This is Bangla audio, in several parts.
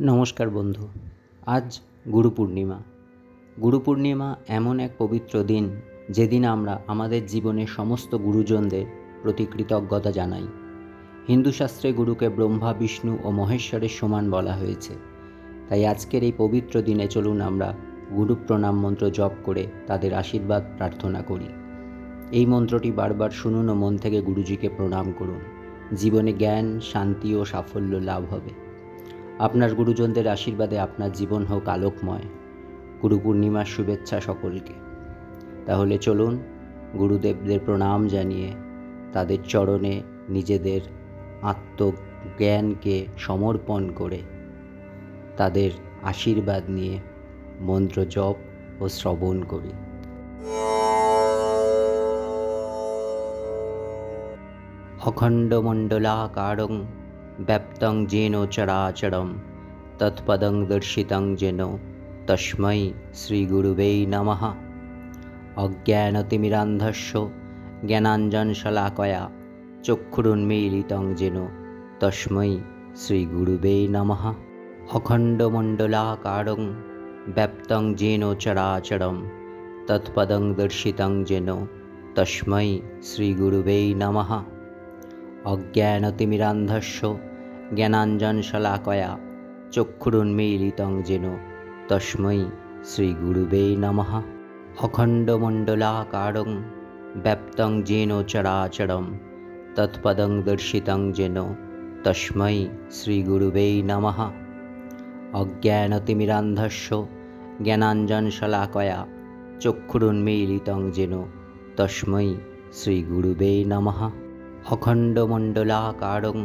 নমস্কার বন্ধু, আজ গুরু পূর্ণিমা। গুরু পূর্ণিমা এমন এক পবিত্র দিন যেদিন আমরা আমাদের জীবনের সমস্ত গুরুজনদের প্রতি কৃতজ্ঞতা জানাই। হিন্দু শাস্ত্রে গুরুকে ব্রহ্মা, বিষ্ণু ও মহেশ্বরের সমান বলা হয়েছে। তাই আজকের এই পবিত্র দিনে চলুন আমরা গুরু প্রণাম মন্ত্র জপ করে তাদের আশীর্বাদ প্রার্থনা করি। এই মন্ত্রটি বারবার শুনুন ও মন থেকে গুরুজিকে প্রণাম করুন। জীবনে জ্ঞান, শান্তি ও সাফল্য লাভ হবে। আপনার গুরুজনদের আশীর্বাদে আপনার জীবন হোক আলোকময়। গুরু পূর্ণিমার শুভেচ্ছা সকলকে। তাহলে চলুন গুরুদেবদের প্রণাম জানিয়ে তাদের চরণে নিজেদের আত্মজ্ঞানকে সমর্পণ করে তাদের আশীর্বাদ নিয়ে মন্ত্র জপ ও শ্রবণ করি। অখণ্ডমণ্ডলাকারং ব্যপ্তং জেন চরাচরম, তৎপদং দর্শিতং জেন তস্মৈ শ্রীগুরুবেই নম। অজ্ঞানতিমিরান্ধস্য জ্ঞানাঞ্জনশলাকয়া চক্ষুরুন্মীলিতং যেন তস্মৈ শ্রীগুরুবেই নম। অখণ্ডমণ্ডলাকারং, ব্যপ্তং জেন চরাচরম, তৎপদং দর্শিতং যেন তস্মৈ শ্রীগুরুবেই নম। অজ্ঞানতিমিরান্ধস্য জ্ঞানাঞ্জন শলাকয়া চক্ষুরুন্মীলিতং যেন তস্মৈ শ্রীগুরুবে নমঃ। অখণ্ডমণ্ডলাকারং ব্যপ্তং যেন চরাচরম, তৎপদং দর্শিতং যেন তস্মৈ শ্রীগুরুবে নমঃ। অজ্ঞানতিমিরান্ধস্য জ্ঞানাঞ্জন শলাকয়া চক্ষুরুন্মীলিতং যেন তস্মৈ শ্রীগুরুবে নমঃ। অখণ্ডমণ্ডলাকারং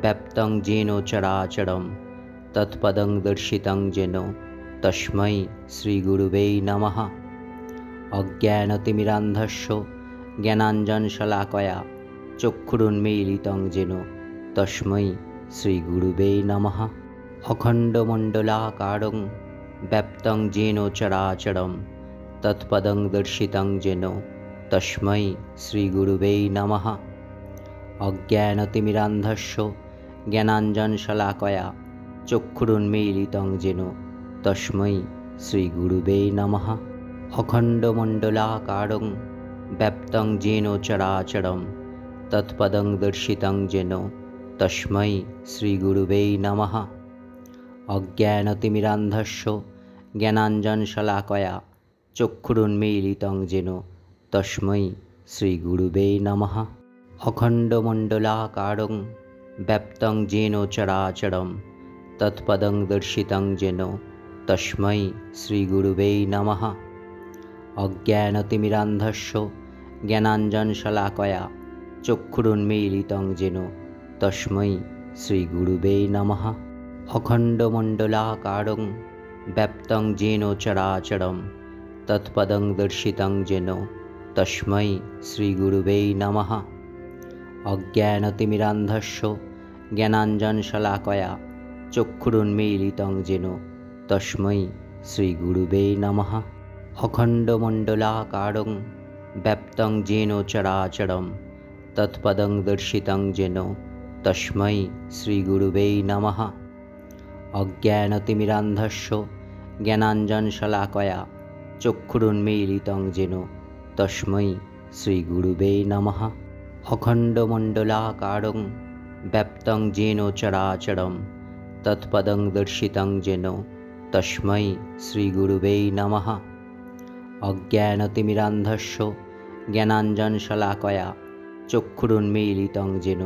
ব্যপ্তং যেন চরাচরম, তৎপদং দর্শিতং যেন তস্মৈ শ্রীগুরুবেই নমঃ। অজ্ঞানতিমিরান্ধস্য, জ্ঞানাঞ্জনশলাকয়া, চক্ষুরুন্মীলিতং যেন তস্মৈ শ্রীগুরুবেই নম। অখণ্ডমণ্ডলাকারং, ব্যপ্তং যেন চরাচরম, তৎপদং দর্শিতং যেন তস্মৈ শ্রীগুরুবেই নমঃ। অজ্ঞানতিমিরান্ধস্য, জ্ঞানাঞ্জনশলাকয়া, চক্ষুরুন্মীলিতং যেন তস্মৈ শ্রী গুরুবে নমঃ। অখণ্ডমণ্ডলাকারং ব্যপ্তং যেন চরাচরম, তৎপদং দর্শিতং যেন তস্মৈ শ্রী গুরুবে নমঃ। অজ্ঞানতিমিরান্ধস্য, জ্ঞানাঞ্জনশলাকয়া, চক্ষুরুন্মীলিতং যেন তস্মৈ শ্রী গুরুবে নমঃ। অখণ্ডমণ্ডলাকারং ব্যপ্তং যেন চরাচরম তৎপদং দর্শিতং যেন তস্মৈ শ্রীগুরুবেই নম অজ্ঞানতিমিরান্ধস্য জ্ঞানাঞ্জনশলাকয়া চক্ষুরুন্মীলিতং যেন তস্मै শ্রীগুরুবেই নমঃ অখণ্ডমণ্ডলাকারং ব্যপ্তং যেন চরাচরম তৎপদং দর্শিতং যেন তস্মৈ শ্রীগুরুবেই নমঃ অজ্ঞানতিমিরান্ধস্য, জ্ঞানাঞ্জনশলাকয়া, চক্ষুরুন্মীলিতং যেন তস্মৈ শ্রীগুরুবে নম। অখণ্ডমণ্ডলাকারং ব্যাপ্তং যেন চরাচরম, তৎপদং দর্শিতং যেন তস্মৈ শ্রীগুরুবে নমঃ। অজ্ঞানতিমিরান্ধস্য, জ্ঞানাঞ্জনশলাকয়া, চক্ষুরুন্মীলিতং যেন তস্মৈ শ্রীগুরুবে নমঃ। অখণ্ডমণ্ডলাকারং ব্যাপ্তং যেন চরাচরম তৎপদং দর্শিতং যেন তস্মৈ শ্রীগুরুবে নম অজ্ঞানতিমিরান্ধস্য জ্ঞানাঞ্জনশলাকয়া চক্ষুরুন্মীলিতং যেন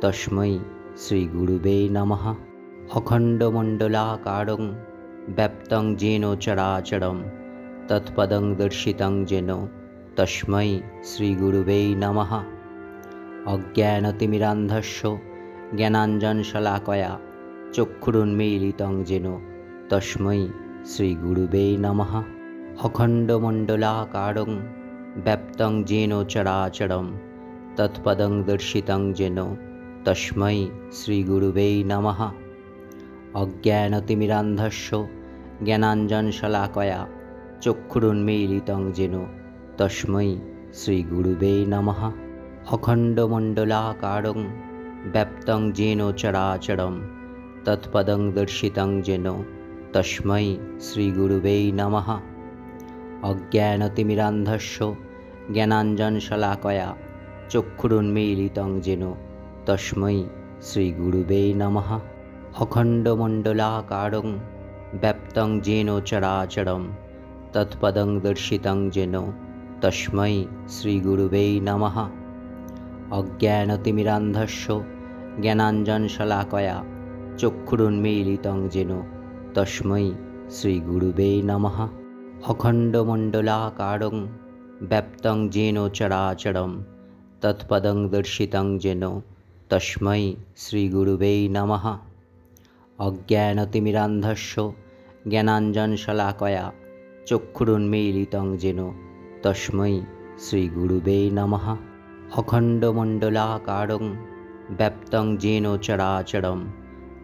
তস্মৈ শ্রীগুরুবে নম অখণ্ডমণ্ডলাকারং ব্যাপ্তং যেন চরাচরম তৎপদং দর্শিতং যেন তস্মৈ শ্রীগুরুবে নমঃ অজ্ঞান তিমিরান্ধস্য জ্ঞানাঞ্জন শলাকয়া চক্ষুরুন্মীলিতং যেন তস্মৈ শ্রী শ্রীগুরুবে নমঃ। অখণ্ডমণ্ডলাকারং ব্যপ্তং যেন চরাচরম, তৎপদং দর্শিতং যেন তস্মৈ শ্রী গুরুবে নম। অজ্ঞান তিমিরান্ধস্য জ্ঞানাঞ্জন শলাকয়া চক্ষুরুন্মীলিতং যেন তস্মৈ শ্রী গুরুবে নমঃ। অখণ্ডমণ্ডলাকারং ব্যপ্তং যেন চরাচরম তৎপদং দর্শিতং যেন তস্মৈ শ্রীগুরুবেই নম অজ্ঞানতিমিরান্ধস্য জ্ঞানাঞ্জনশলাকয়া চক্ষুরুন্মীলিতং যেন তস্মৈ শ্রীগুরুবেই নমঃ অখণ্ডমণ্ডলাকারং ব্যপ্তং যেন চরাচরম তৎপদং দর্শিতং যেন তস্মৈ শ্রীগুরুবেই নমঃ অজ্ঞান তিমিরান্ধস্য জ্ঞানাঞ্জন শলাকয়া চক্ষুরুন্মীলিতং যেন, তস্মৈ শ্রী গুরুবে নম। অখণ্ডমণ্ডলাকারং, ব্যপ্তং যেন চরাচরম, তৎপদং দর্শিতং যেন, তস্মৈ শ্রী গুরুবে নম। অজ্ঞান তিমিরান্ধস্য জ্ঞানাঞ্জন শলাকয়া চক্ষুরুন্মীলিতং যেন, তস্মৈ শ্রী গুরুবে নমঃ। অখণ্ডমণ্ডলাকারং ব্যাপ্তং জেন চরাচরম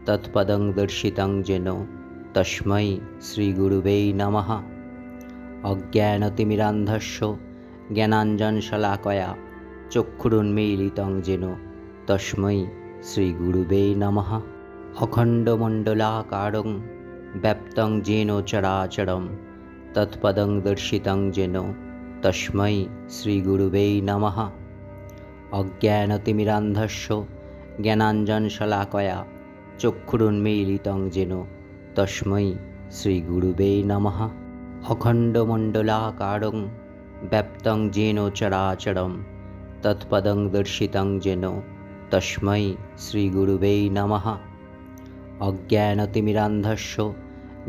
তৎপদং দর্শিতং জেন তস্মৈ শ্রীগুরুবে নম অজ্ঞানতিমিরান্ধস্য জ্ঞানাঞ্জনশলাকয়া চক্ষুরুন্মীলিতং জেন তস্মৈ শ্রীগুরুবে নম অখণ্ডমণ্ডলাকারং ব্যাপ্তং জেন চরাচরম তৎপদং দর্শিতং জেন তস্মৈ শ্রীগুরুবে নমঃ অজ্ঞানতিমিরান্ধস্য, জ্ঞানাঞ্জনশলাকয়া, চক্ষুরুন্মীলিতং যেন তস্মৈ শ্রীগুরুবে নম। অখণ্ডমণ্ডলাকারং ব্যপ্তং যেন চরাচরম, তৎপদং দর্শিতং যেন তস্মৈ শ্রীগুরুবে নমঃ। অজ্ঞানতিমিরান্ধস্য,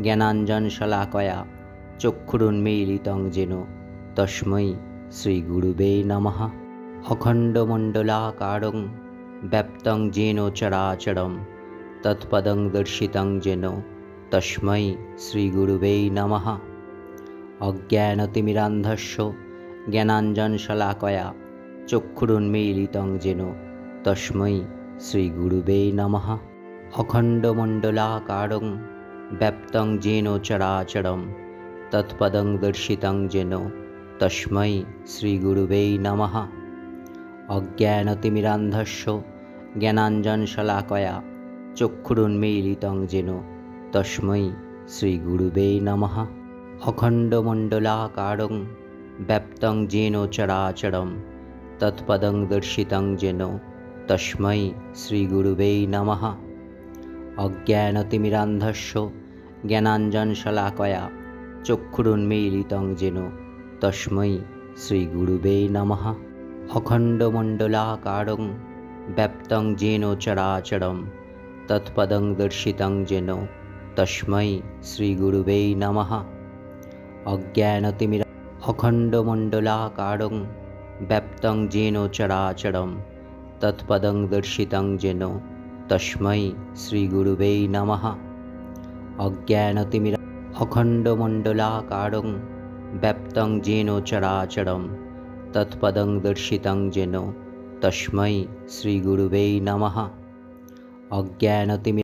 জ্ঞানাঞ্জনশলাকয়া, চক্ষুরুন্মীলিতং যেন তস্মৈ শ্রীগুরুবে নমঃ। অখণ্ডমণ্ডলাকারং ব্যপ্তং যেন চরাচরম তৎপদং দর্শিতং যেন তস্মৈ শ্রীগুরুবেই নমঃ অজ্ঞানতিমিরান্ধস্য জ্ঞানাঞ্জনশলাকয়া চক্ষুরুন্মীলিতং যেন তস্মৈ শ্রীগুরুবে নমঃ অখণ্ডমণ্ডলাকারং ব্যপ্তং যেন চরাচরম তৎপদং দর্শিতং যেন তস্মৈ শ্রীগুরুবে নমঃ অজ্ঞানতিমিরান্ধস্য, জ্ঞানাঞ্জনশলাকয়া, চক্ষুরুন্মীলিতং যেন, তস্মৈ শ্রীগুরুবে নম। অখণ্ডমণ্ডলাকারং ব্যপ্তং যেন চরাচরম, তৎপদং দর্শিতং যেন, তস্মৈ শ্রীগুরুবে নমঃ। অজ্ঞানতিমিরান্ধস্য, জ্ঞানাঞ্জনশলাকয়া, চক্ষুরুন্মীলিতং যেন, তস্মৈ শ্রীগুরুবে নমঃ। অখণ্ডমণ্ডলাকারং ব্যপ্তং যেন চরাচরম তৎপদং দর্শিতং যেন তস্मै শ্রীগুরুবে নমঃ অজ্ঞানতিমিরা অখণ্ডমণ্ডলাকারং ব্যপ্তং যেন চরাচরম তৎপদং দর্শিতং যেন তস্मै শ্রীগুরুবে নমঃ অজ্ঞানতিমিরা অখণ্ডমণ্ডলাকারং ব্যপ্তং যেন চরাচরম তৎপদং দর্শিতং যেন তস্মৈ শ্রীগুরুবে নমঃ অজ্ঞানতিমি